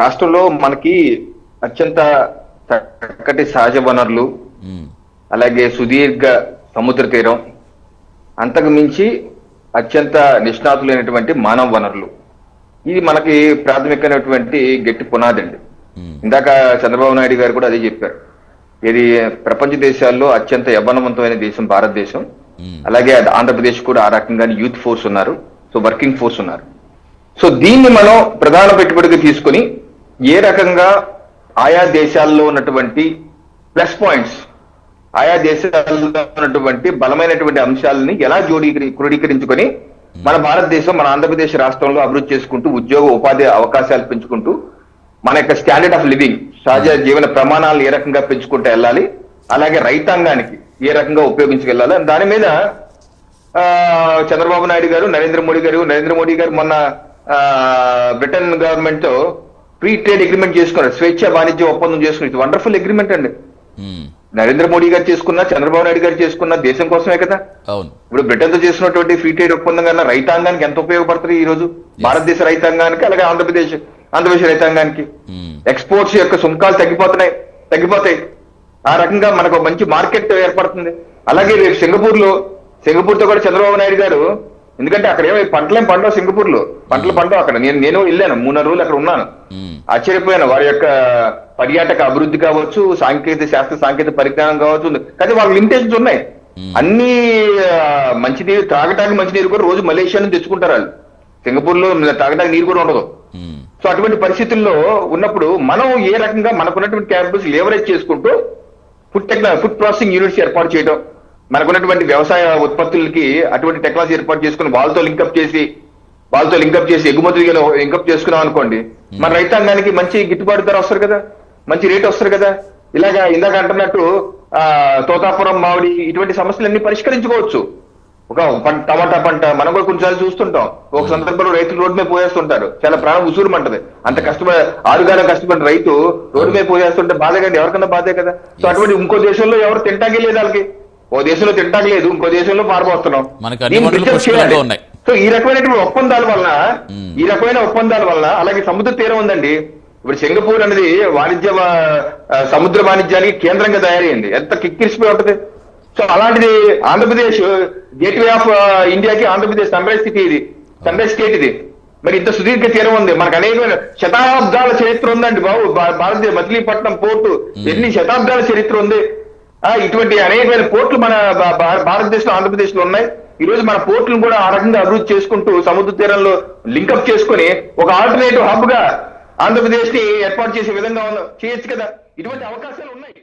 రాష్ట్రంలో మనకి అత్యంత చక్కటి సహజ వనరులు అలాగే సుదీర్ఘ సముద్ర తీరం అంతకు మించి అత్యంత నిష్ణాతులైనటువంటి మానవ వనరులు. ఇది మనకి ప్రాథమికమైనటువంటి గట్టి పునాది అండి ఇందాక చంద్రబాబు నాయుడు గారు కూడా అదే చెప్పారు. ఇది ప్రపంచ దేశాల్లో అత్యంత యవ్వనవంతమైన దేశం భారతదేశం. అలాగే ఆంధ్రప్రదేశ్ కూడా ఆ రకంగానే యూత్ ఫోర్స్ ఉన్నారు. సో వర్కింగ్ ఫోర్స్ ఉన్నారు. సో దీన్ని మనం ప్రధాన పెట్టుబడిగా తీసుకొని ఏ రకంగా ఆయా దేశాల్లో ఉన్నటువంటి ప్లస్ పాయింట్స్ ఆయా దేశాల్లో ఉన్నటువంటి బలమైనటువంటి అంశాలని ఎలా జోడీ క్రోడీకరించుకొని మన భారతదేశం మన ఆంధ్రప్రదేశ్ రాష్ట్రంలో అభివృద్ధి చేసుకుంటూ ఉద్యోగ ఉపాధి అవకాశాలు పెంచుకుంటూ మన యొక్క స్టాండర్డ్ ఆఫ్ లివింగ్ సహజ జీవన ప్రమాణాలను ఏ రకంగా పెంచుకుంటూ వెళ్ళాలి అలాగే రైతాంగానికి ఏ రకంగా ఉపయోగించుకెళ్ళాలి దాని మీద చంద్రబాబు నాయుడు గారు నరేంద్ర మోడీ గారు నరేంద్ర మోడీ గారు మొన్న బ్రిటన్ గవర్నమెంట్తో ఫ్రీ ట్రేడ్ అగ్రిమెంట్ చేసుకున్నారు. స్వేచ్ఛ వాణిజ్య ఒప్పందం చేసుకున్నారు. వండర్ఫుల్ అగ్రిమెంట్ అండి. నరేంద్ర మోడీ గారు చేసుకున్నా చంద్రబాబు నాయుడు గారు చేసుకున్న దేశం కోసమే కదా. అవును. ఇప్పుడు బ్రిటన్తో చేసినటువంటి ఫ్రీ ట్రేడ్ ఒప్పందం కన్నా రైతాంగానికి ఎంత ఉపయోగపడుతుంది ఈ రోజు? భారతదేశ రైతాంగానికి అలాగే ఆంధ్రప్రదేశ్ ఆంధ్రప్రదేశ్ రైతాంగానికి. ఎక్స్పోర్ట్స్ యొక్క సుంకాలు తగ్గిపోతున్నాయి. తగ్గిపోతాయి. ఆ రకంగా మనకు మంచి మార్కెట్ ఏర్పడుతుంది. అలాగే రేపు సింగపూర్లో సింగపూర్తో కూడా చంద్రబాబు నాయుడు గారు ఎందుకంటే అక్కడ ఏమో పంటలేం పండవు సింగపూర్లో పంటలు పండవు అక్కడ. నేను నేను వెళ్ళాను. మూడున్నర రోజులు అక్కడ ఉన్నాను. ఆశ్చర్యపోయాను. వారి యొక్క పర్యాటక అభివృద్ధి కావచ్చు సాంకేతిక శాస్త్ర సాంకేతిక పరిజ్ఞానం కావచ్చు కానీ వాళ్ళ లిమిటేషన్స్ ఉన్నాయి. అన్ని మంచినీరు త్రాగటానికి మంచినీరు కూడా రోజు మలేషియా నుంచి తెచ్చుకుంటారు వాళ్ళు. సింగపూర్లో తాగడానికి నీరు కూడా ఉండదు. సో అటువంటి పరిస్థితుల్లో ఉన్నప్పుడు మనం ఏ రకంగా మనకున్నటువంటి క్యాపబిలిటీస్ లేవరేజ్ చేసుకుంటూ food techno food processing units ఏర్పాటు చేయడం మనకున్నటువంటి వ్యవసాయ ఉత్పత్తులకి అటువంటి టెక్నాలజీ ఏర్పాటు చేసుకుని వాళ్ళతో లింకప్ చేసి వాళ్ళతో లింకప్ చేసి ఎగుమతి లింకప్ చేసుకున్నాం అనుకోండి మన రైతాంగానికి మంచి గిట్టుబాటు ధర వస్తారు కదా మంచి రేట్ వస్తారు కదా. ఇలాగా ఇందాక అంటున్నట్టు ఆ తోతాపురం మామిడి ఇటువంటి సమస్యలన్నీ పరిష్కరించుకోవచ్చు. ఒక పంట టమాటా పంట మనం కూడా కొన్నిసార్లు చూస్తుంటాం. ఒక సందర్భంలో రైతులు రోడ్డు మీద పోయేస్తుంటారు. చాలా ప్రాణం ఉసూరుమంటది. అంత కష్టపడి ఆరుగాలం కష్టపడిన రైతు రోడ్డు మీద పోయేస్తుంటే బాధే కదా ఎవరికన్నా బాధే కదా. సో అటువంటి ఇంకో దేశంలో ఎవరు తింటాకే లేదు వాళ్ళకి. ఓ దేశంలో తింటాక లేదు ఇంకో దేశంలో పారిపోతున్నాం. ఉన్నాయి. సో ఈ రకమైనటువంటి ఒప్పందాల వలన మ్మ్. ఈ రకమైన ఒప్పందాల వలన అలాగే సముద్ర తీరం ఉందండి. ఇప్పుడు సింగపూర్ అనేది వాణిజ్య సముద్ర వాణిజ్యానికి కేంద్రంగా తయారైంది. ఎంత కిక్కిరిసిపోయి ఉంటది. సో అలాంటిది ఆంధ్రప్రదేశ్ గేట్వే ఆఫ్ ఇండియాకి ఆంధ్రప్రదేశ్ సన్ రైజ్ సిటీ ఇది. సన్ రైజ్ స్టేట్ ఇది. మరి ఇంత సుదీర్ఘ తీరం ఉంది. మనకు అనేకమైన శతాబ్దాల చరిత్ర ఉందండి బాబు. భా- భారతదేశ మచిలీపట్నం పోర్టు ఎన్ని శతాబ్దాల చరిత్ర ఉంది. ఇటువంటి అనేకమైన పోర్ట్లు మన భారతదేశంలో ఆంధ్రప్రదేశ్లో ఉన్నాయి. ఈ రోజు మన పోర్టులను కూడా ఆ రకంగా అభివృద్ధి చేసుకుంటూ సముద్ర తీరంలో లింకప్ చేసుకుని ఒక ఆల్టర్నేటివ్ హబ్గా ఆంధ్రప్రదేశ్ని ఏర్పాటు చేసే విధంగా చేయొచ్చు కదా. ఇటువంటి అవకాశాలు ఉన్నాయి.